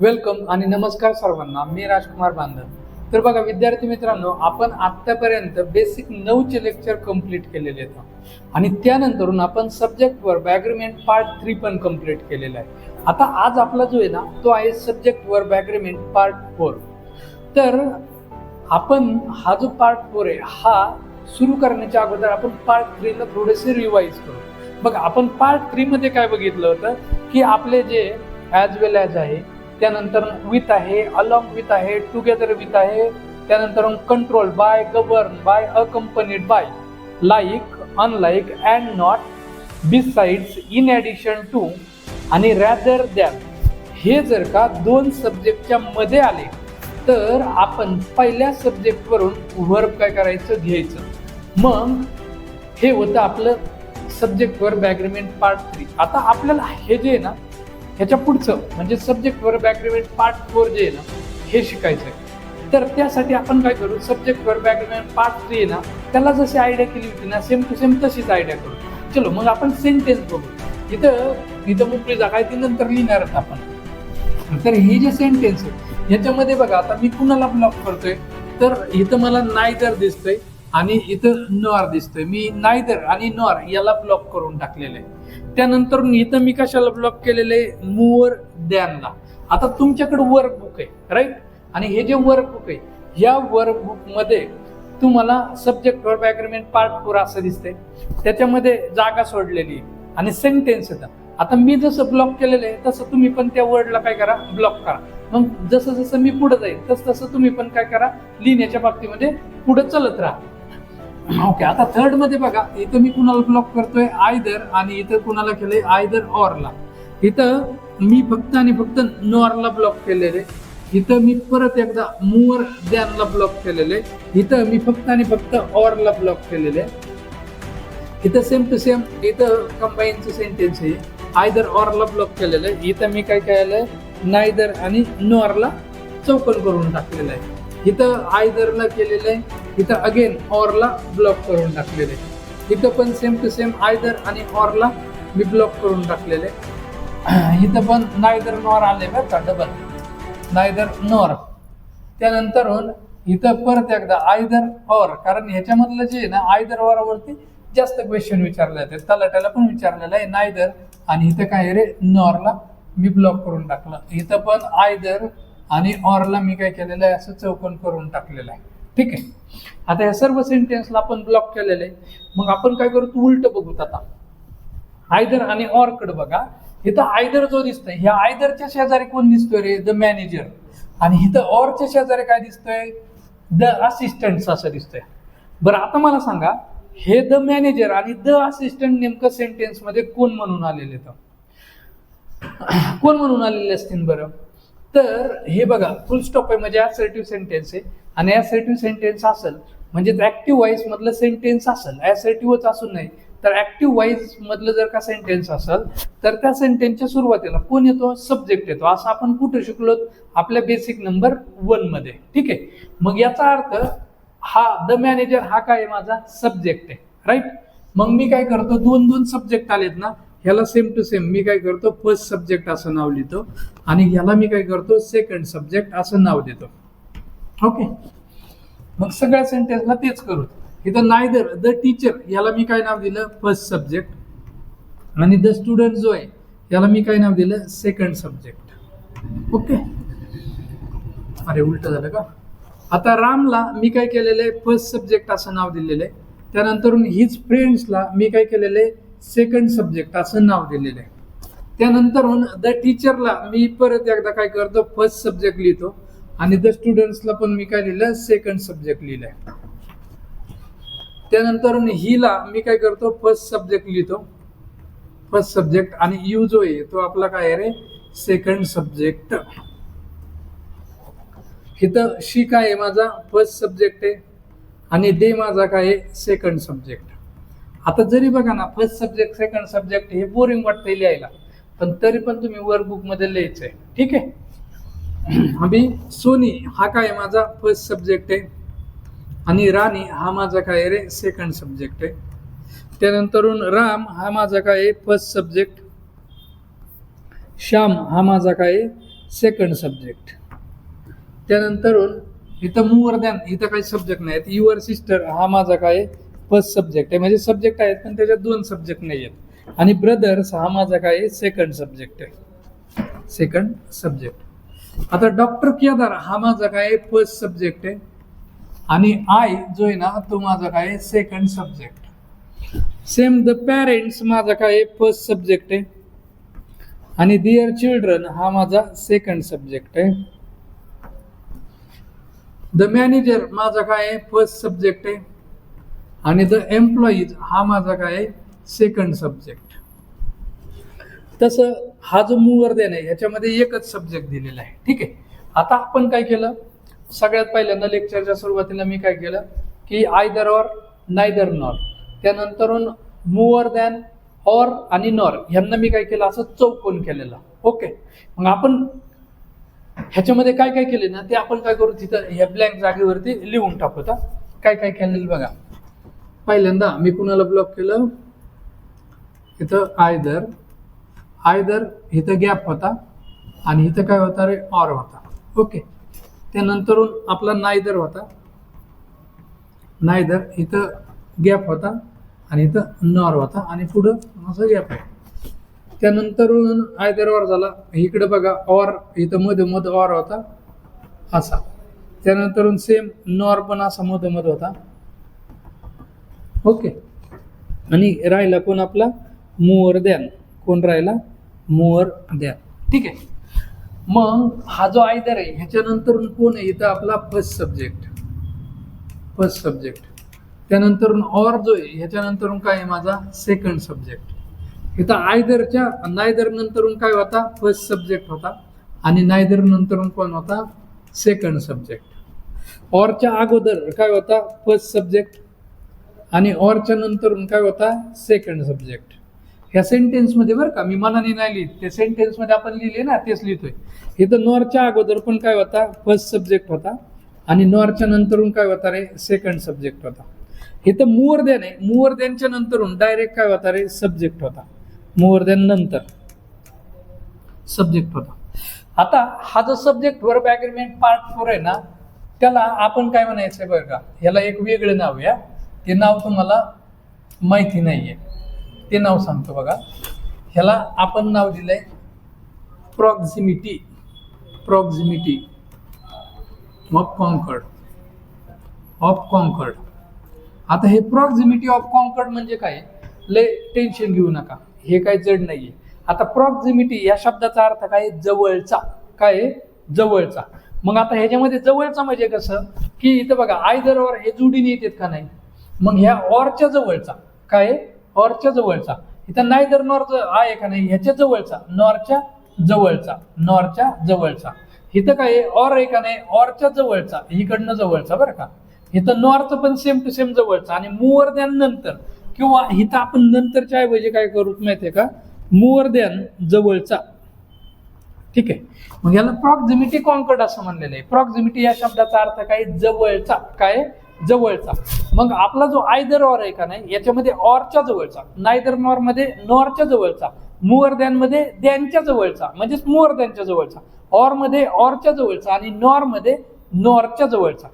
Welcome आणि नमस्कार सर्वांना. मी राजकुमार बांधव तर बघा विद्यार्थी मित्रांनो आपण आत्तापर्यंत बेसिक नऊचे लेक्चर कंप्लीट केलेले आहेत. आणि त्यानंतरून आपण subject verb agreement part three पण कंप्लीट केलेला आहे. आता आज आपला जो आहे ना तो आहे सब्जेक्टवर बॅग्रीमेंट पार्ट फोर तर आपण हा जो पार्ट फोर आहे हा सुरू करण्याच्या अगोदर आपण पार्ट थ्रीला थोडेसे रिवाईज करू. बघा आपण पार्ट थ्रीमध्ये काय बघितलं होतं की आपले जे ॲज वेल ॲज आहे त्यानंतर विथ आहे अलॉंग विथ आहे टुगेदर विथ आहे. त्यानंतर control by govern by accompanied by like unlike and not besides in addition to आणि रॅदर दॅन हे जर का दोन सब्जेक्टच्या मध्ये आले तर आपण पहिल्या सब्जेक्टवरून वर्ब काय करायचं घ्यायचं. मग हे होतं आपलं सब्जेक्टवर बॅग्रीमेंट पार्ट थ्री आता आपल्याला हे जे आहे ना ह्याच्या पुढचं म्हणजे सब्जेक्टवर बॅग्रीमेंट पार्ट फोर जे आहे ना हे शिकायचं आहे तर त्यासाठी आपण काय करू सब्जेक्टवर बॅग्रीमेंट पार्ट थ्री आहे ना त्याला जशी आयडिया केली होती ना सेम टू सेम तशीच आयडिया करू. चलो मग आपण सेंटेन्स बघू. इथं इथं मोकळी जागा आहे ती नंतर लिहिणारच आपण. तर हे जे सेंटेन्स आहे याच्यामध्ये बघा आता मी कुणाला ब्लॉक करतोय? तर इथं मला नाही नायदर दिसतंय. आणि इथं नॉर दिसतोय. मी नायदर आणि नॉर याला ब्लॉक करून टाकलेलं आहे त्यानंतर इथं मी कशाला ब्लॉक केलेलं आहे मोर दॅनला आता तुमच्याकडे वर्क बुक आहे राईट आणि हे जे वर्क बुक आहे या वर्क बुकमध्ये तुम्हाला subject for agreement part four असं दिसतंय. त्याच्यामध्ये जागा सोडलेली आहे. आणि सेंटेन्स येतं. आता मी जसं ब्लॉक केलेलं आहे तसं तुम्ही पण त्या वर्डला काय करा ब्लॉक करा. मग जसं जसं मी पुढे जाईल तसं तसं तुम्ही पण काय करा लिहिण्याच्या बाबतीमध्ये पुढे चलत राहा. ओके आता थर्डमध्ये बघा इथं मी कुणाला ब्लॉक करतोय? आयदर आणि इथं कुणाला केलंय? आयदर ऑरला इथं मी फक्त आणि फक्त नॉरला ब्लॉक केलेले. इथं मी परत एकदा मोर दॅनला ब्लॉक केलेले. इथं मी फक्त आणि फक्त ऑरला ब्लॉक केलेले. इथं सेम टू सेम इथं कंबाईनचं सेंटेन्स आहे. आयदर ऑरला ब्लॉक केलेलं. आहे इथं मी काय केलेलं? आहे नायदर आणि नॉरला चौकन करून टाकलेलं आहे. इथं आयदरला केलेलं आहे. इथं अगेन ऑरला ब्लॉक करून टाकलेले. इथं पण सेम टू सेम आयदर आणि ऑरला मी ब्लॉक करून टाकलेले. इथं पण नायदर नॉर आले बरं का डबल नायदर नॉर त्यानंतरून इथं परत एकदा आयदर ऑर कारण ह्याच्यामधलं जे आहे ना आयदर ऑरवरती जास्त क्वेश्चन विचारले जाते. तलाट्याला पण विचारलेलं आहे नायदर आणि इथं काय आहे रे नॉरला मी ब्लॉक करून टाकलं. इथं पण आयदर आणि ऑरला मी काय केलेलं आहे असं चौकन करून टाकलेलं आहे. ठीक आहे. आता या सर्व सेंटेन्सला आपण ब्लॉक केलेलं आहे. मग आपण काय करू? तू उलट बघूत आता. आयदर आणि ऑरकडे बघा. इथं आयदर जो दिसतोय ह्या आयदरच्या शेजारी कोण दिसतोय रे? द मॅनेजर आणि इथं ऑरच्या शेजारी काय दिसतोय? द असिस्टंट असं दिसतंय. बरं आता मला सांगा हे द मॅनेजर आणि द असिस्टंट नेमकं सेंटेन्समध्ये कोण म्हणून आलेले तर कोण म्हणून आलेले असतील बरं? तर हे बघा फुल स्टॉप आहे. म्हणजे ऍसर्टिव्ह सेंटेन्स आहे. आणि ॲसर्टिव्ह सेंटेन्स असेल म्हणजे ऍक्टिव्ह वाईज मधलं सेंटेन्स असेल ॲसर्टिव्हच असून नाही तर ऍक्टिव्ह वाईज मधलं जर का सेंटेन्स असेल तर त्या सेंटेन्सच्या सुरुवातीला कोण येतो? सब्जेक्ट येतो. असं आपण कुठे शिकलो? आपल्या बेसिक नंबर वनमध्ये. ठीक आहे? मग याचा अर्थ हा द मॅनेजर हा काय आहे माझा? सब्जेक्ट आहे. राईट मग मी काय करतो? दोन दोन सब्जेक्ट आलेत ना ह्याला सेम टू सेम मी काय करतो? फर्स्ट सब्जेक्ट असं नाव लिहितो. आणि ह्याला मी काय करतो? सेकंड सब्जेक्ट असं नाव देतो. ओके मग सगळ्या सेंटेन्सला तेच करू. इथं नायदर द टीचर याला मी काय नाव दिलं? फर्स्ट सब्जेक्ट आणि द स्टुडंट जो आहे याला मी काय नाव दिलं? सेकंड सब्जेक्ट ओके अरे उलट झालं का? आता रामला मी काय केलेलं आहे? फर्स्ट सब्जेक्ट असं नाव दिलेलं आहे. त्यानंतरून हिज फ्रेंड्सला मी काय केलेलं आहे? सेकंड सब्जेक्ट असं नाव दिलेलं आहे. त्यानंतरून द टीचरला मी परत एकदा काय करतो? फर्स्ट सब्जेक्ट लिहितो. आणि द स्टुडंट्सला पण मी काय लिहिलं सेकंड सब्जेक्ट लिहिलंय. त्यानंतर हीला मी काय करतो फर्स्ट सब्जेक्ट लिहितो. फर्स्ट सब्जेक्ट आणि यू जो आहे तो आपला काय आहे रे? सेकंड सब्जेक्ट इथं शी काय आहे माझा? फर्स्ट सब्जेक्ट आहे. आणि दे माझा काय आहे? सेकंड सब्जेक्ट आता जरी बघा ना फर्स्ट सब्जेक्ट सेकंड सब्जेक्ट हे बोरिंग वाटतंय लिहायला. पण तरी पण तुम्ही वर्कबुकमध्ये लिहायचंय. ठीक आहे? आम्ही सोनी हा काय आहे माझा फर्स्ट सब्जेक्ट आहे. आणि राणी हा माझा काय आहे रे सेकंड सब्जेक्ट आहे. त्यानंतरून राम हा माझा काय आहे फर्स्ट सब्जेक्ट श्याम हा माझा काय आहे सेकंड सब्जेक्ट त्यानंतरून इथं मूवर द्यान इथं काही सब्जेक्ट नाहीत. युअर सिस्टर हा माझा काय फर्स्ट सब्जेक्ट आहे. म्हणजे सब्जेक्ट आहेत पण त्याच्यात दोन सब्जेक्ट नाही आहेत. आणि ब्रदर्स हा माझा काय सेकंड सब्जेक्ट आहे. सेकंड सब्जेक्ट आता डॉक्टर केदार हा माझा काय फर्स्ट सब्जेक्ट आहे. आणि आय जो आहे ना तो माझा काय second subject same the parents माझा काय फर्स्ट सब्जेक्ट आहे. आणि दिअर चिल्ड्रन हा माझा सेकंड सब्जेक्ट आहे. द मॅनेजर माझा काय आहे फर्स्ट सब्जेक्ट आहे. आणि द एम्प्लॉईज हा माझा काय आहे सेकंड सब्जेक्ट तसं हा जो मूवर्धन आहे ह्याच्यामध्ये एकच सब्जेक्ट दिलेला आहे. ठीक आहे? आता आपण काय केलं? सगळ्यात पहिल्यांदा लेक्चरच्या सुरुवातीला मी काय केलं? की आयदर ऑर नायदर नॉर त्यानंतरून मूवर दॅन ऑर आणि नॉर ह्यांना मी काय केलं? असं चौकोन केलेलं. ओके? मग आपण ह्याच्यामध्ये काय काय केले ना ते आपण काय करू? तिथं ह्या ब्लँक जागेवरती लिहून टाकू आता काय काय केलेलं बघा. पहिल्यांदा मी कुणाला ब्लॉक केलं? इथं आयदर आयदर इथं गॅप होता आणि इथं काय होता रे? ऑर होता. ओके. त्यानंतरून आपला नायदर होता. नायदर इथं गॅप होता आणि इथं नॉर होता आणि पुढं असं गॅप आहे त्यानंतरून आयदर ऑर झाला. इकडे बघा ऑर इथं मध्ये मध ऑर होता. असा. त्यानंतरून सेम नॉर पण असा मधोमध होता. ओके. आणि राहिला कोण आपला? मोअर द्यान कोण राहिला? मोअर द्या. ठीक आहे. मग हा जो आयदर आहे ह्याच्यानंतर कोण आहे? इथं आपला फर्स्ट सब्जेक्ट फर्स्ट सब्जेक्ट त्यानंतर ऑर जो आहे ह्याच्यानंतर काय आहे माझा सेकंड सब्जेक्ट इथं आयदरच्या नायदर नंतरून काय होता? फर्स्ट सब्जेक्ट होता. आणि नायदर नंतरून कोण होता? सेकंड सब्जेक्ट ऑरच्या अगोदर काय होता? फर्स्ट सब्जेक्ट आणि ऑरच्या नंतरून काय होता? सेकंड सब्जेक्ट ह्या सेंटेन्समध्ये बरं का मी मनाने नाही लिहित. ते सेंटेन्समध्ये आपण लिहिले ना तेच लिहितोय. हे तर नॉरच्या अगोदर पण काय होता? फर्स्ट सब्जेक्ट होता. आणि नॉरच्या नंतरून काय होता रे? सेकंड सब्जेक्ट होता. हे इथं देन आहे. मुवर्द्यांच्या नंतरून डायरेक्ट काय होता रे? सब्जेक्ट होता. मुवर्द्यान नंतर. सब्जेक्ट होता. आता हा जो subject verb agreement part four आहे ना त्याला आपण काय म्हणायचं आहे बरं का? ह्याला एक वेगळं नाव या ते नाव तुम्हाला माहिती नाही आहे ते नाव सांगतो बघा. ह्याला आपण नाव दिलंय proximity proximity of concord. Of concord. आता हे प्रॉक्झिमिटी ऑफ कॉन्कर्ड म्हणजे काय? लय टेन्शन घेऊ नका. हे काय जड नाहीये. आता प्रॉक्झिमिटी या शब्दाचा अर्थ काय जवळचा. काय जवळचा. मग आता ह्याच्यामध्ये जवळचा म्हणजे कसं? की इथं बघा आयदर ऑर हे जुडीने येतात का नाही? मग ह्या ऑरच्या जवळचा. काय ऑरच्या जवळचा. इथं नायदर नॉर आहे का नाही? ह्याच्या जवळचा. नॉरच्या जवळचा. नॉरच्या जवळचा. इथं काय आहे? ऑर आहे का नाही? ऑरच्या जवळचा. इकडनं जवळचा बरं का? इथं नॉरचं पण सेम टू सेम जवळचा. आणि मूवर दॅन नंतर किंवा इथं आपण नंतरच्या ऐवजी काय करू माहितीये का? मूवर दॅन जवळचा. ठीक आहे. मग याला प्रॉक्झिमिटी कॉन्कर्ड असं म्हणलेलं आहे. प्रॉक्झिमिटी या शब्दाचा अर्थ काय? जवळचा. काय? जवळचा. मग आपला जो आयदर ऑर आहे का नाही याच्यामध्ये ऑरच्या जवळचा. नायदर नॉरमध्ये नॉरच्या जवळचा. मुअरमध्ये द्यांच्या जवळचा. म्हणजेच मुअर द्यांच्या जवळचा. ऑरमध्ये ऑरच्या जवळचा आणि नॉरमध्ये नॉरच्या जवळचा.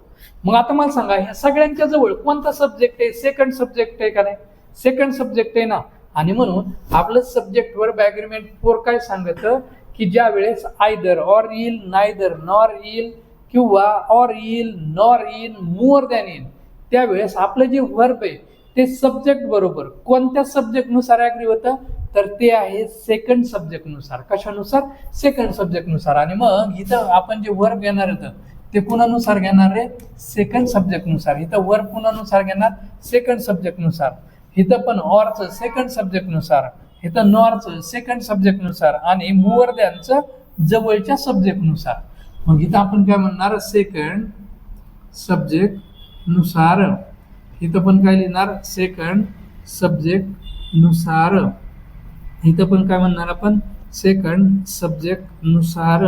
मग आता मला सांगा ह्या सगळ्यांच्या जवळ कोणता सब्जेक्ट आहे? सेकंड सब्जेक्ट आहे का नाही? सेकंड सब्जेक्ट आहे ना? आणि म्हणून आपलं सब्जेक्टवर बॅग्रीमेंट फोर काय सांगतं? की ज्या वेळेस आयदर ऑर येईल नायदर नॉर येईल किंवा ऑर येईल नॉर येईल मोर दॅन येईल त्यावेळेस आपलं जे वर्ब आहे ते सब्जेक्ट बरोबर. कोणत्या सब्जेक्टनुसार ॲग्री होतं? तर ते आहे सेकंड सब्जेक्टनुसार कशानुसार? सेकंड सब्जेक्टनुसार आणि मग इथं आपण जे वर्ब घेणार होतं ते कुणानुसार घेणार आहे सेकंड सब्जेक्टनुसार इथं वर्ब कुणानुसार घेणार? सेकंड सब्जेक्टनुसार इथं पण ऑरचं सेकंड सब्जेक्टनुसार इथं नॉरचं सेकंड सब्जेक्टनुसार आणि मुवर्द्यांचं जवळच्या सब्जेक्टनुसार मग इथं आपण काय म्हणणार सेकंड सब्जेक्टनुसार. इथं पण काय लिहिणार सेकंड सब्जेक्टनुसार. इथं पण काय म्हणणार आपण सेकंड सब्जेक्टनुसार.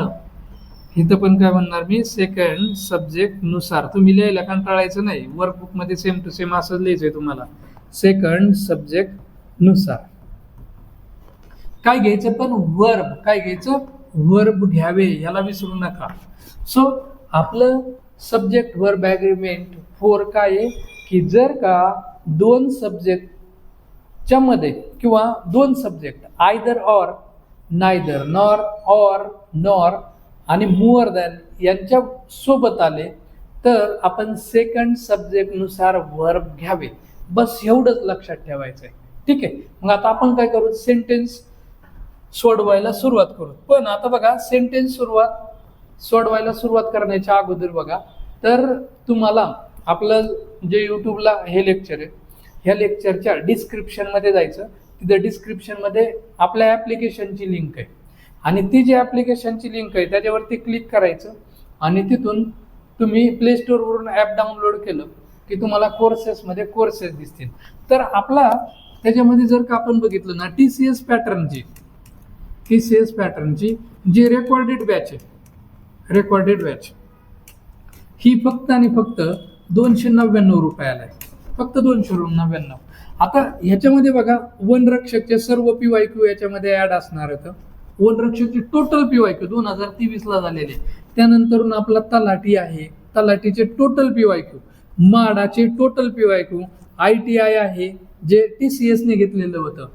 इथं पण काय म्हणणार मी सेकंड सब्जेक्टनुसार. तुम्ही लिहायला कंटाळायचं नाही. वर्कबुकमध्ये सेम टू सेम असंच लिहायचंय तुम्हाला. सेकंड सब्जेक्टनुसार. काय घ्यायचं पण वर्ब काय घ्यायचं? वर्ब घ्यावे याला विसरू नका. सो आपलं सब्जेक्ट वर्ब ॲग्रीमेंट फोर काय आहे? की जर का दोन सब्जेक्टच्या मध्ये किंवा दोन subject either or neither nor or nor आणि मोअर दॅन यांच्या सोबत आले तर आपण सेकंड सब्जेक्टनुसार वर्ब घ्यावे. बस एवढंच लक्षात ठेवायचं आहे ठीक आहे? मग आता आपण काय करू? सेंटेन्स सोडवायला सुरुवात करू. पण आता बघा सेंटेन्स सुरुवात सोडवायला सुरुवात करण्याच्या अगोदर बघा. तर तुम्हाला आपलं जे यूट्यूबला हे लेक्चर आहे ह्या लेक्चरच्या डिस्क्रिप्शनमध्ये जायचं. तिथं डिस्क्रिप्शनमध्ये आपल्या ॲप्लिकेशनची लिंक आहे. आणि ती जी ॲप्लिकेशनची लिंक आहे त्याच्यावरती क्लिक करायचं. आणि तिथून तुम्ही प्ले स्टोअरवरून ॲप डाउनलोड केलं की तुम्हाला कोर्सेसमध्ये कोर्सेस दिसतील. तर आपला त्याच्यामध्ये जर का आपण बघितलं ना टी सी एस पॅटर्नची टी सेल्स पॅटर्नची जी रेकॉर्डेड बॅच आहे. रेकॉर्डेड बॅच ही फक्त आणि फक्त दोनशे नव्याण्णव रुपयाला आहे. फक्त दोनशे नव्याण्णव. आता ह्याच्यामध्ये बघा वनरक्षकचे सर्व पी वाय क्यू याच्यामध्ये ऍड असणार आहेत. वनरक्षकचे टोटल पी वाय क्यू दोन हजार तेवीसला झालेले. त्यानंतर आपला तलाठी आहे. तलाठीचे total P Y Q माडाचे total P Y Q I T I आहे जे टी सी एसने घेतलेलं होतं.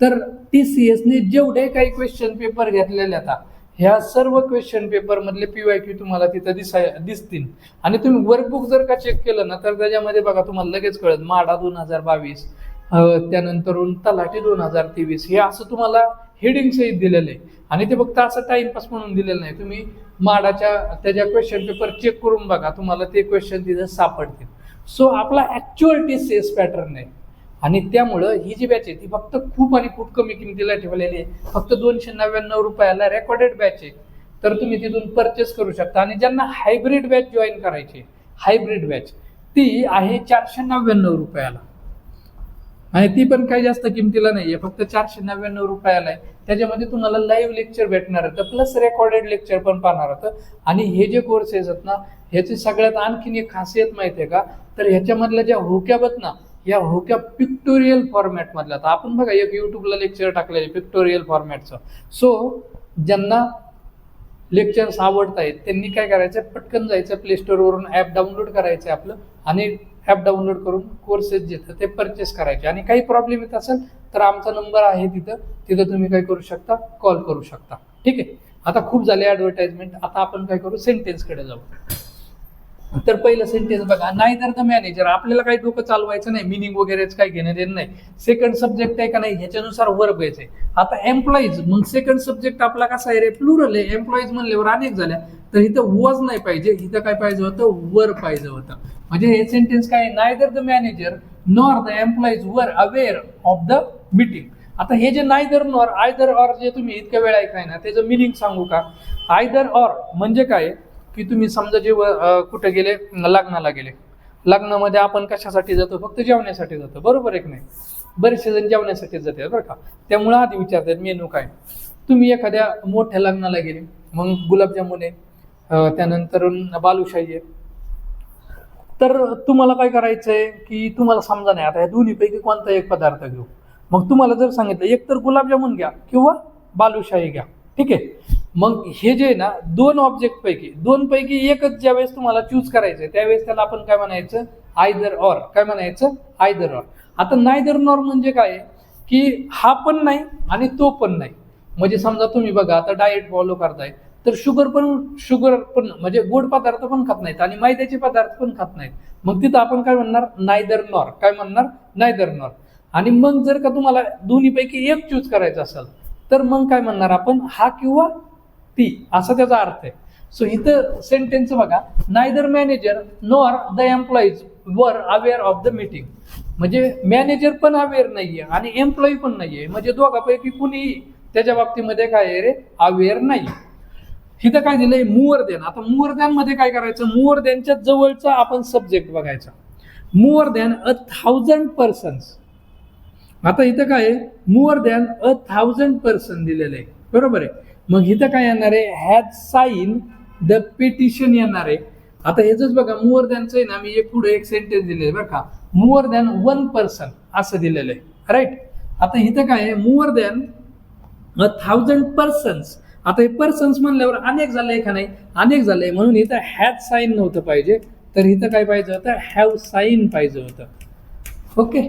तर टी सी एसने जेवढे काही क्वेश्चन पेपर घेतलेले आता ह्या सर्व क्वेश्चन पेपरमधले पी वाय क्यू तुम्हाला तिथं दिसाय दिसतील. आणि तुम्ही वर्कबुक जर का चेक केलं ना तर त्याच्यामध्ये बघा तुम्हाला लगेच कळत माडा दोन हजार बावीस त्यानंतरून तलाठी दोन हजार तेवीस हे असं तुम्हाला हेडिंग सहित दिलेलं आहे. आणि ते फक्त असं टाइमपास म्हणून दिलेलं नाही. तुम्ही माडाच्या त्याच्या क्वेश्चन पेपर चेक करून बघा तुम्हाला ते क्वेश्चन तिथं सापडतील. सो आपला actual T C S pattern आहे. आणि त्यामुळं ही जी बॅच आहे ती फक्त खूप आणि खूप कमी किमतीला ठेवलेली आहे. फक्त दोनशे नव्याण्णव रुपयाला रेकॉर्डेड बॅच आहे. तर तुम्ही तिथून परचेस करू शकता. आणि ज्यांना हायब्रिड बॅच जॉईन करायची हायब्रिड बॅच ती आहे चारशे नव्याण्णव रुपयाला. आणि ती पण काही जास्त किमतीला नाही आहे फक्त चारशे नव्याण्णव रुपयाला आहे. त्याच्यामध्ये तुम्हाला लाईव्ह लेक्चर भेटणार होतं प्लस रेकॉर्डेड लेक्चर पण पाहणार होतं आणि हे जे कोर्सेस आहेत ना ह्याची सगळ्यात आणखीन एक खासियत माहिती आहे का? तर ह्याच्यामधल्या ज्या हुक्याबत ना या होक्या पिक्टोरियल फॉर्मॅटमधल्या आता आपण बघा एक यूट्यूबला लेक्चर टाकलेले पिक्टोरियल फॉर्मॅटचं सो ज्यांना लेक्चर्स आवडत आहेत त्यांनी काय करायचं? पटकन जायचं प्ले स्टोरवरून ॲप डाउनलोड करायचं आपलं आणि ॲप डाउनलोड करून कोर्सेस जे ते परचेस करायचे. आणि काही प्रॉब्लेम येत असेल तर आमचा नंबर आहे तिथं. तिथं तुम्ही काय करू शकता? कॉल करू शकता. ठीक आहे? आता खूप झाले ॲडव्हर्टाइजमेंट आता आपण काय करू? सेंटेन्सकडे जाऊ. तर पहिलं सेंटेन्स बघा. नाही तर द मॅनेजर आपल्याला काही डोकं चालवायचं नाही मिनिंग वगैरेच काही घेणं देणं नाही. सेकंड सब्जेक्ट आहे का नाही ह्याच्यानुसार वर्ब आहे आता एम्प्लॉईज मग सेकंड सब्जेक्ट आपला कसा आहे रे? प्लुरल आहे. एम्प्लॉईज म्हणल्यावर अनेक झाल्या. तर इथं वॉज नाही पाहिजे. इथं काय पाहिजे होतं? वर पाहिजे होतं. म्हणजे हे सेंटेन्स काय neither the manager nor the employees were aware of the meeting आता हे जे नायदर नॉर आयदर ऑर जे तुम्ही इतक्या वेळा ऐकाय ना त्याचं मिनिंग सांगू का? आयदर ऑर म्हणजे काय? की तुम्ही समजा जे कुठे गेले लग्नाला गेले. लग्नामध्ये आपण कशासाठी जातो? फक्त जेवण्यासाठी जातो. बरोबर एक नाही? बरेचसे जण जेवण्यासाठी जाते बरं का? त्यामुळं आधी विचारतात मेनू काय? तुम्ही एखाद्या मोठ्या लग्नाला गेले. मग गुलाबजामुन आहे त्यानंतर बालुशाही. आहे तर तुम्हाला काय करायचं आहे की तुम्हाला समजा नाही आता ह्या दोन्हीपैकी कोणता एक पदार्थ घेऊ? मग तुम्हाला जर सांगितलं एक तर गुलाबजामुन घ्या किंवा बालुशाही घ्या. ठीक आहे? मग हे जे आहे ना दोन ऑब्जेक्ट पैकी दोन पैकी एकच ज्यावेळेस तुम्हाला चूज करायचं आहे त्यावेळेस त्याला आपण काय म्हणायचं? आयदर ऑर काय म्हणायचं? आयदर ऑर आता नायदर नॉर म्हणजे काय? की हा पण नाही आणि तो पण नाही. म्हणजे समजा तुम्ही बघा आता डाएट फॉलो करताय तर शुगर पण शुगर पण म्हणजे गोड पदार्थ पण खात नाहीत आणि मैद्याचे पदार्थ पण खात नाहीत. मग तिथं आपण काय म्हणणार? नायदर नॉर काय म्हणणार? नायदर नॉर आणि मग जर का तुम्हाला दोन्हीपैकी एक चूज करायचं असेल तर मग काय म्हणणार आपण? हा किंवा ती असा त्याचा अर्थ आहे. सो इथं सेंटेन्स बघा neither manager nor the employees were aware of the meeting म्हणजे मॅनेजर पण अवेअर नाहीये आणि एम्प्लॉई पण नाहीये. म्हणजे दोघापैकी कुणीही त्याच्या बाबतीमध्ये काय आहे रे? अवेअर नाही इथं काय दिलंय? मुवर आता मुवर मध्ये काय करायचं? मुवर जवळचा आपण सब्जेक्ट बघायचा. मुवर अ थाउजंड पर्सन्स आता इथं काय आहे? मुवर अ थाउजंड पर्सन दिलेलं आहे. बरोबर आहे? मग इथं काय येणार आहे? हॅज साईन द पेटिशन येणार आहे. आता ह्याच बघा मुवर दॅनचं आहे ना मी एक पुढे एक सेंटेन्स दिले बरं का. मुवर दॅन वन पर्सन असं दिलेलं आहे. राईट आता इथं काय आहे? More than a thousand persons आता हे पर्सन्स म्हणल्यावर अनेक झालंय का नाही? अनेक झालंय. म्हणून इथं हॅज साईन नव्हतं पाहिजे. तर इथं काय पाहिजे होतं? हॅव साईन पाहिजे होतं. ओके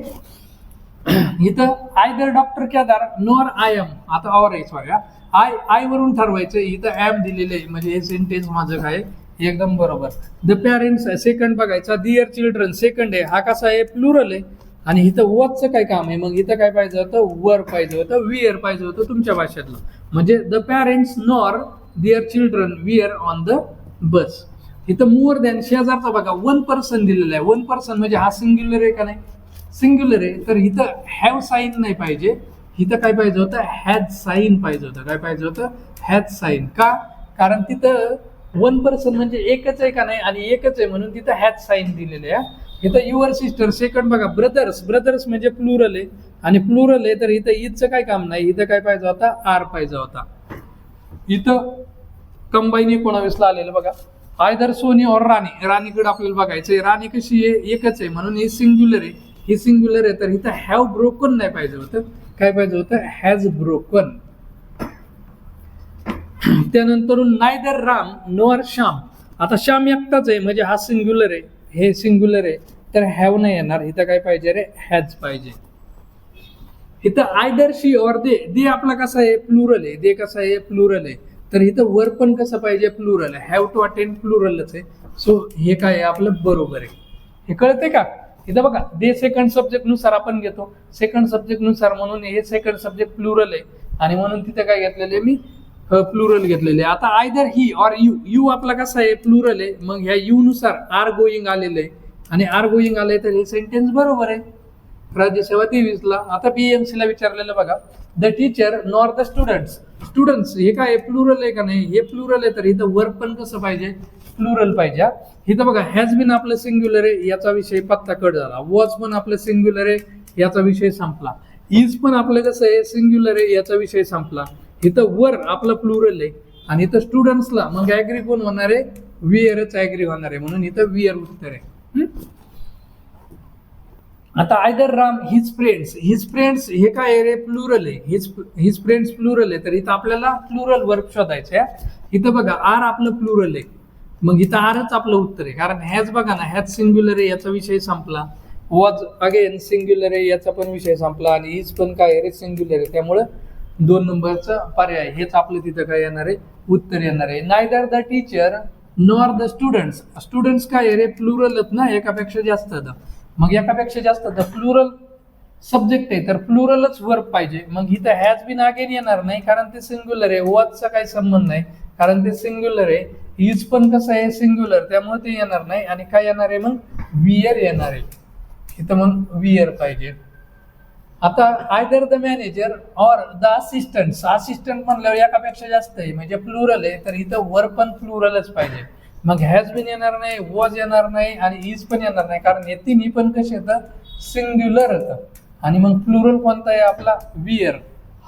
इथं either doctor Kedar nor I am आता ऑर आहे सॉरी आय आय वरून ठरवायचं इथं ॲप दिलेलं आहे म्हणजे हे सेंटेन्स माझं काय एकदम बरोबर. द पॅरेंट्स सेकंड बघायचा दिअर चिल्ड्रन सेकंड आहे. हा कसा आहे? प्लुरल आहे. आणि इथं वचचं काय काम आहे? मग इथं काय पाहिजे होतं? वर पाहिजे होतं. विअर पाहिजे होतं तुमच्या भाषेतलं. म्हणजे the parents nor their children were on the bus इथं मोर दॅन शेजारचा बघा वन पर्सन दिलेला आहे. वन पर्सन म्हणजे हा सिंग्युलर आहे का नाही? सिंग्युलर आहे. तर इथं हॅव साईन नाही पाहिजे. इथं काय पाहिजे होतं? हॅज साईन पाहिजे होतं. काय पाहिजे होतं? हॅज साईन का? कारण तिथं वन पर्सन म्हणजे एकच आहे का नाही? आणि एकच आहे म्हणून तिथं हॅज साईन दिलेलं आहे. इथं युअर सिस्टर सेकंड बघा ब्रदर्स ब्रदर्स म्हणजे प्लुरल आहे. आणि प्लुरल आहे तर इथं इथचं काय काम नाही. इथं काय पाहिजे होता? आर पाहिजे होता. इथं कंबाईन एकोणावीसला आलेलं बघा. आयदर सोनी और राणी राणीकडे आपल्याला आहे. राणी कशी आहे? एकच आहे. म्हणून ही सिंग्युलर आहे. ही सिंग्युलर आहे तर इथं हॅव ब्रोकन नाही पाहिजे होतं. काय पाहिजे होतं? हॅज ब्रोकन त्यानंतर नायदर राम नॉर श्याम आता श्याम एकटाच आहे म्हणजे हा सिंग्युलर आहे हे सिंग्युलर आहे. तर हॅव नाही येणार. इथं काय पाहिजे रे? हॅज पाहिजे. इथं आयदर शी और दे दे आपला कसा आहे? प्लुरल आहे. दे कसा आहे? प्लुरल आहे. तर इथं वर पण कसं पाहिजे? प्लुरल आहे. हॅव टू अटेंड प्लुरलच आहे. सो हे काय आहे? आपलं बरोबर आहे. हे कळते का? इथं बघा दे सेकंड सब्जेक्टनुसार आपण घेतो सेकंड सब्जेक्टनुसार म्हणून हे सेकंड सब्जेक्ट प्लुरल आहे. आणि म्हणून तिथं काय घेतलेले मी? प्लुरल घेतलेले. आता either he or you you आपला कसा आहे? प्लुरल आहे. मग ह्या यू नुसार आर गोईंग आलेलं आहे. आणि आर गोईंग आलंय तर हे सेंटेन्स बरोबर आहे. राज्यसेवा तेवीसला आता पीएमसी ला विचारलेलं बघा. The teacher nor the students students हे काय? प्लुरल आहे का नाही? हे प्लुरल आहे. तर इथं वर्क पण कसं पाहिजे? प्लुरल पाहिजे इथं बघा हॅज बिन आपलं सिंग्युलर आहे याचा विषय पत्ता कट झाला. वॉज पण आपलं सिंग्युलर आहे याचा विषय संपला. इज पण आपलं कसं आहे सिंग्युलर आहे याचा विषय संपला. इथं वर आपलं प्लुरल आहे आणि इथं स्टुडंट्सला मग ऍग्री कोण होणार आहे? विअरच ऍग्री होणार आहे म्हणून इथं विअर उत्तर आहे. हम्म? आता either Ram his friends his friends हे काय रे? प्लुरल आहे. हिज हिज फ्रेंड्स प्लुरल आहे. तर इथं आपल्याला प्लुरल वर्क शोधायचं आहे. इथं बघा आर आपलं प्लुरल आहे. मग इथं आरच आपलं उत्तर आहे. कारण ह्याच बघा ना ह्याच सिंग्युलर आहे याचा विषय संपला. वॉज अगेन सिंग्युलर आहे याचा पण विषय संपला. आणि हिज पण काय आहे रे सिंग्युलर आहे. त्यामुळं दोन नंबरचा पर्याय हेच आपलं तिथं काय येणार आहे? उत्तर येणार आहे. Neither the teacher nor the students students काय आहे रे? प्लुरलच ना एकापेक्षा जास्त आहेत. मग एकापेक्षा जास्त द प्लुरल सब्जेक्ट आहे. तर प्लुरलच वर्क पाहिजे. मग इथं हॅज बिन अगेन येणार नाही कारण ते सिंग्युलर आहे. वॉजचा काही संबंध नाही. कारण ते सिंग्युलर आहे. इज पण कसं आहे सिंग्युलर त्यामुळे ते येणार नाही. आणि काय येणार आहे मग? वियर येणार आहे. इथं मग वियर पाहिजे. आता either the manager or the assistant assistant म्हणल्यावर एकापेक्षा जास्त आहे. म्हणजे प्लुरल आहे. तर इथं वर पण प्लुरलच पाहिजे. मग हॅज बिन येणार नाही वॉज येणार नाही आणि इज पण येणार नाही. कारण हे तिन्ही पण कसे येतं सिंग्युलर होतं आणि मग प्लुरल कोणता आहे आपला? वियर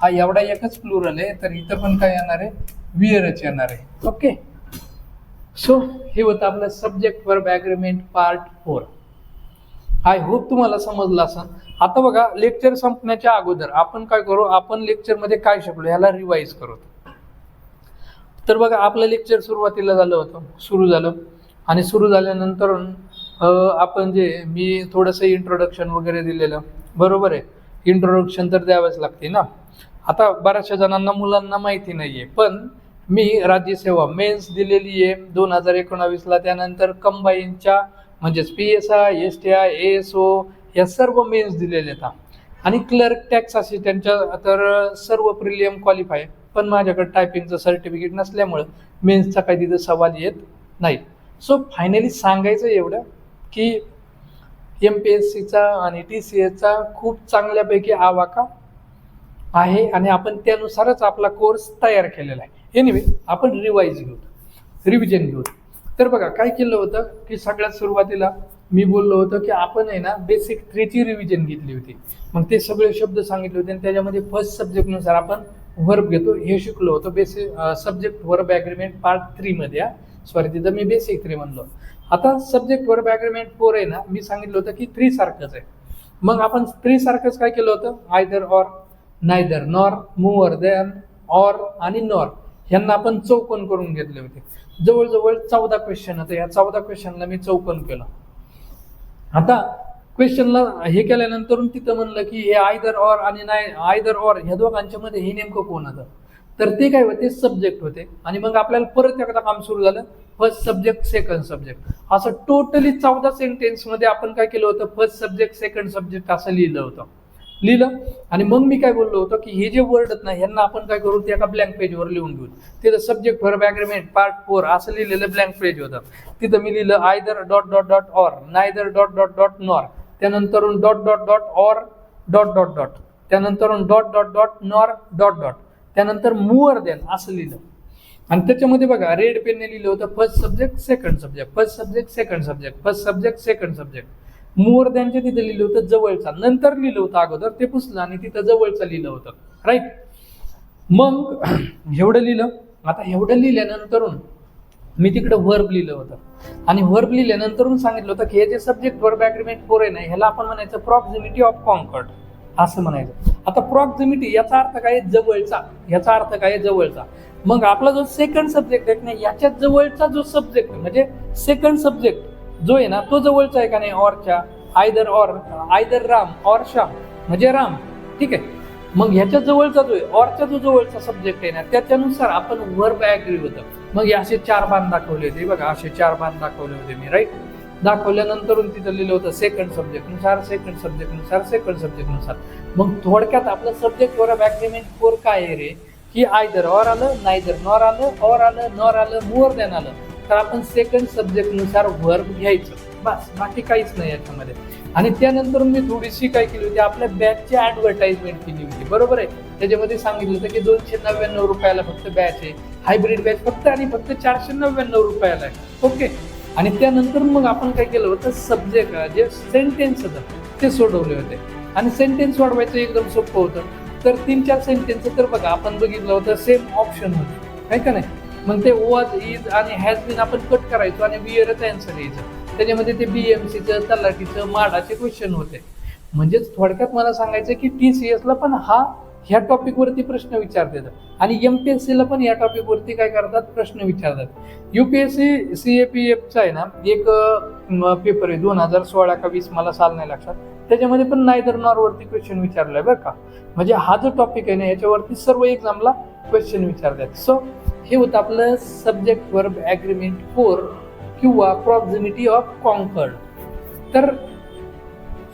हा एवढा एकच प्लुरल आहे. तर इथं पण काय येणार आहे? वियरच येणार आहे. ओके सो हे होतं आपलं subject for agreement part four I hope तुम्हाला समजलं असं. आता बघा लेक्चर संपण्याच्या अगोदर आपण काय करू? आपण लेक्चरमध्ये काय शिकलो? ह्याला रिवाईज करू. तर बघा आपलं लेक्चर सुरुवातीला झालं होतं. सुरू झालं. आणि सुरू झाल्यानंतर आपण जे मी थोडंसं इंट्रोडक्शन वगैरे दिलेलं. बरोबर आहे? इंट्रोडक्शन तर द्यावंच लागते ना? आता बऱ्याचशा जणांना मुलांना माहिती नाही आहे पण मी राज्यसेवा मेन्स दिलेली आहे. दोन हजार एकोणावीसला त्यानंतर कंबाईनच्या म्हणजेच P S I S T I A S O या सर्व मेन्स दिलेले आहेत. आणि क्लर्क टॅक्स असिस्टंटच्या तर सर्व प्रिलियम क्वालिफाय. पण माझ्याकडे टायपिंगचं सर्टिफिकेट नसल्यामुळं मेन्सचा काही तिथं सवाल येत नाही. सो फायनली सांगायचं एवढं की एम पी एस सीचा आणि टी सी एचा खूप चांगल्यापैकी आवाका आहे आणि आपण त्यानुसारच आपला कोर्स तयार केलेला आहे. एनिवे आपण रिवाईज घेऊ. रिव्हिजन घेऊ. तर बघा काय केलं होतं की सगळ्यात सुरुवातीला मी बोललो होतो की आपण आहे ना बेसिक थ्रीची रिव्हिजन घेतली होती. मग ते सगळे शब्द सांगितले होते आणि त्याच्यामध्ये फर्स्ट सब्जेक्टनुसार आपण वर्ब घेतो. हे शिकलो होतो. Basic subject verb agreement part थ्रीमध्ये sorry तिथं मी बेसिक थ्री म्हणलो. आता सब्जेक्ट वर्ब ॲग्रीमेंट फोर आहे ना मी सांगितलं होतं की थ्री सारखंच आहे. मग आपण थ्री सारखंच काय केलं होतं? Either or neither nor more than or आणि नॉर ह्यांना आपण चौकोन करून घेतले होते. जवळजवळ चौदा क्वेश्चन आता या चौदा क्वेश्चनला मी चौकोन केलं. आता क्वेश्चनला हे केल्यानंतर तिथं म्हणलं की हे आयदर ऑर आणि नाही आयदर ऑर ह्या दोघांच्या मध्ये हे नेमकं कोण होतं? तर ते काय होते? सब्जेक्ट होते. आणि मग आपल्याला परत एकदा काम सुरू झालं. फर्स्ट सब्जेक्ट सेकंड सब्जेक्ट असं टोटली चौदा सेंटेन्समध्ये आपण काय केलं होतं? फर्स्ट सब्जेक्ट सेकंड सब्जेक्ट असं लिहिलं होतं. लिहिलं. आणि मग मी काय बोललो होतो की हे जे वर्ड आहेत ना ह्यांना आपण काय करू? ते एका ब्लँक पेजवर लिहून घेऊ. तिथं subject for agreement part four असं लिहिलेलं ब्लँक पेज होतं. तिथं मी लिहिलं either dot dot dot or neither dot dot dot nor त्यानंतर dot dot dot or dot dot dot त्यानंतर dot dot dot nor dot dot त्यानंतर मुअर देन असं लिहिलं. आणि त्याच्यामध्ये बघा रेड पेनने लिहिलं होतं first subject second subject first subject second subject first subject second subject more त्यांच्या तिथं लिहिलं होतं जवळचा. नंतर लिहिलं होतं अगोदर ते पुसलं आणि तिथं जवळचं लिहिलं होतं. राईट मग एवढं लिहिलं. आता एवढं लिहिल्यानंतरून मी तिकडं वर्ब लिहिलं होतं. आणि वर्ब लिहिल्यानंतरून सांगितलं होतं की हे जे सब्जेक्ट वर्ब ॲग्रीमेंट फोर आहे ना ह्याला आपण म्हणायचं प्रॉक्झिमिटी ऑफ कॉन्कर्ड असं म्हणायचं. आता प्रॉक्झिमिटी याचा अर्थ काय? जवळचा. याचा अर्थ काय? जवळचा. मग आपला जो सेकंड सब्जेक्ट आहे ना नाही याच्यात जवळचा जो सब्जेक्ट म्हणजे सेकंड सब्जेक्ट जो आहे ना तो जवळचा आहे का नाही ऑरच्या either or either Ram or Shyam म्हणजे राम. ठीक आहे? मग ह्याच्या जवळचा जो आहे ऑरच्या जो जवळचा सब्जेक्ट आहे ना त्याच्यानुसार आपण वर्ब ॲग्री होतं. मग हे असे चार बाण दाखवले होते बघा असे चार बाण दाखवले होते मी राईट दाखवल्यानंतर तिथं लिहिलं होतं सेकंड सब्जेक्टनुसार सेकंड सब्जेक्टनुसार सेकंड सब्जेक्टनुसार मग थोडक्यात आपलं सब्जेक्ट वर्ब ॲग्रीमेंट फोर काय आहे रे? की आयदर ऑर आलं नायदर नॉर आलं ऑर आलं नॉर आलं मोर दॅन आलं. तर आपण सेकंड सब्जेक्टनुसार वर्ब घ्यायचं. बस बाकी काहीच नाही याच्यामध्ये. आणि त्यानंतर मी थोडीशी काय केली होती आपल्या बॅचची ऍडव्हर्टाइजमेंट केली होती. बरोबर आहे? त्याच्यामध्ये सांगितलं होतं की दोनशे नव्याण्णव रुपयाला फक्त बॅच आहे. हायब्रिड बॅच फक्त आणि फक्त चारशे नव्याण्णव रुपयाला आहे. ओके आणि त्यानंतर मग आपण काय केलं होतं? सब्जेक्ट जे सेंटेन्स होतं ते सोडवले होते. आणि सेंटेन्स वाढवायचं एकदम सोपं होतं. तर तीन चार सेंटेन्स तर बघा आपण बघितलं होतं सेम ऑप्शन होतं. आहे का नाही? मग ते वॉज इज आणि हॅज बिन आपण कट करायचो आणि बिअरच आन्सर यायचं त्याच्यामध्ये ते बी एम सीचं तलाठीचं माडाचे क्वेश्चन होते. म्हणजेच थोडक्यात मला सांगायचं की टी सी एसला पण हा ह्या टॉपिकवरती प्रश्न विचारतात. आणि एम पी एस सीला पण या टॉपिकवरती काय करतात? प्रश्न विचारतात. U P S C C A P एफचा आहे ना एक पेपर आहे दोन हजार सोळा का वीस मला साल नाही लक्षात. त्याच्यामध्ये पण नायदर नॉरवरती क्वेश्चन विचारलाय बरं का. म्हणजे हा जो टॉपिक आहे ना याच्यावरती सर्व एक्झामला क्वेश्चन विचारतात. सो हे होतं आपलं सब्जेक्ट वर्ब ॲग्रीमेंट फोर किंवा प्रॉक्झिमिटी ऑफ कॉन्कर्ड तर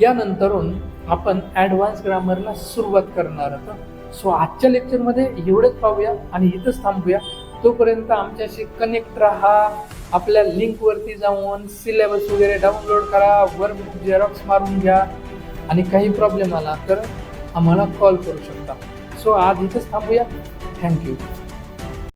यानंतरून आपण ॲडव्हान्स ग्रामरला सुरुवात करणार आहोत. सो आजच्या लेक्चरमध्ये एवढंच पाहूया आणि इथंच थांबूया. तोपर्यंत आमच्याशी कनेक्ट राहा. आपल्या लिंकवरती जाऊन सिलेबस वगैरे डाउनलोड करा. वर झेरॉक्स मारून घ्या. आणि काही प्रॉब्लेम आला तर आम्हाला कॉल करू शकता. सो आज इथंच थांबूया. थँक्यू